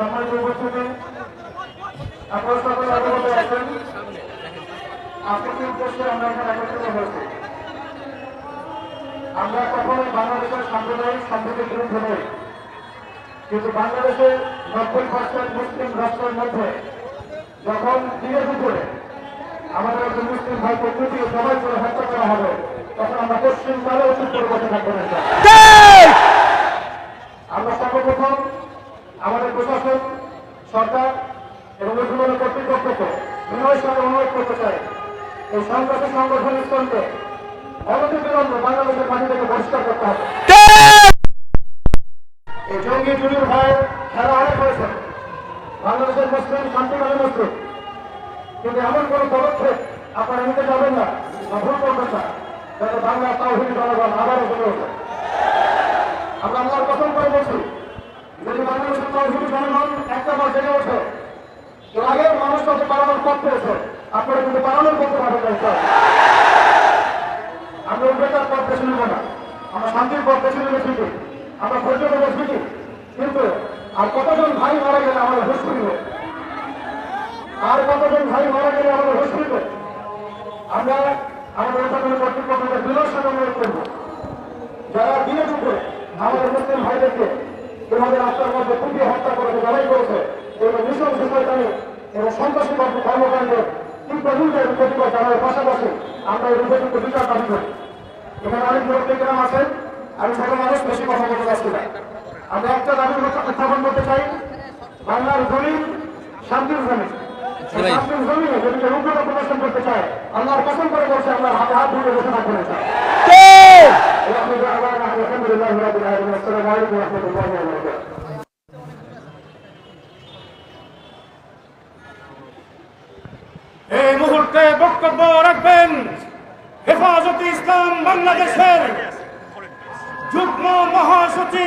আমরা আমরা বাংলাদেশের কিন্তু বাংলাদেশের মুসলিম মধ্যে যখন দুপুরে আমাদের মুসলিম ভাই প্রকৃতিকে সবাই করে হত্যা করা হবে। তখন আমরা পশ্চিম বাংলা উচিত বসে থাকব না ইনশাআল্লাহ। আমরা সর্বপ্রথম আমাদের প্রশাসন, সরকার এবং মুসলমান কর্তৃপক্ষকে বিনয়ের সঙ্গে অনুরোধ করতে চাই। এই সন্ত্রাসী সংগঠন ইসলামকে অনতিবিলম্বে বাংলাদেশের মাটি থেকে বহিষ্কার করতে হবে। এই জঙ্গি জুলির ভয় খেলা অনেক হয়েছে। বাংলাদেশের মুসলিম, শান্তিকালী মুসলিম। কিন্তু এমন কোন পদক্ষেপ আপনারা নিতে যাবেন না বা ভুল করবেন না, যাতে বাংলা তাওহিদ জনগণ আবারও ওঠে। আমরা আল্লাহর কথম করে বলছি যদি বাংলাদেশের তাওহিদ জনগণ একটা বার জেগে ওঠে এর আগের মানুষ তাকে পালানোর পথ পেয়েছে। আপনারা কিন্তু পালানোর পথে পাবেন না ইনশাআল্লাহ। আমরা উদ্বেগের পথ বেছে নেব না। আমরা শান্তির পথ বেছে নেবে ঠিকই। আমরা ধৈর্য দেবো ঠিকই। কিন্তু আর কতজন ভাই মারা গেলে আমাদের হুশ ফিরবে আর কতজন ভাই মারা গেলে আমাদের হুশ ফিরবে আমরা আমাদের উচ্চতম কর্তৃপক্ষকে সাথে অনুরোধ করব। যারা দিনে দুপুরে আমাদের মুসলিম ভাইদেরকে তোমাদের রাস্তার মধ্যে কুপিয়ে হত্যা করেছে, লড়াই করেছে বিষয়টানি এবং সন্ত্রাসী কর্ম- কর্মকাণ্ডে তীব্র নিন্দা এবং প্রতিবাদ জানানোর পাশাপাশি আমরা এই উপযুক্ত বিচার দাবি করি এখানে অনেক ব্যক্তিগ্রাম আছেন আমি ছোট মানুষ বেশি কথা বলতে পারছি না আমরা একটা দাবি উত্থাপন করতে চাই বাংলার জমিন শান্তির জমিন এই শান্তির জমিনে যদি কেউ উগ্রতা প্রদর্শন করতে চায় আল্লাহর কসম করে বলছে আমরা হাতে হাত ধরে বসে থাকবো না স্যার। وآخر دعوانا أن الحمد لله رب العالمين والسلام عليكم ورحمة الله وبركاته এই মুহূর্তে বক্তব্য রাখবেন হেফাজতে ইসলাম বাংলাদেশের যুগ্ম মহাসচিব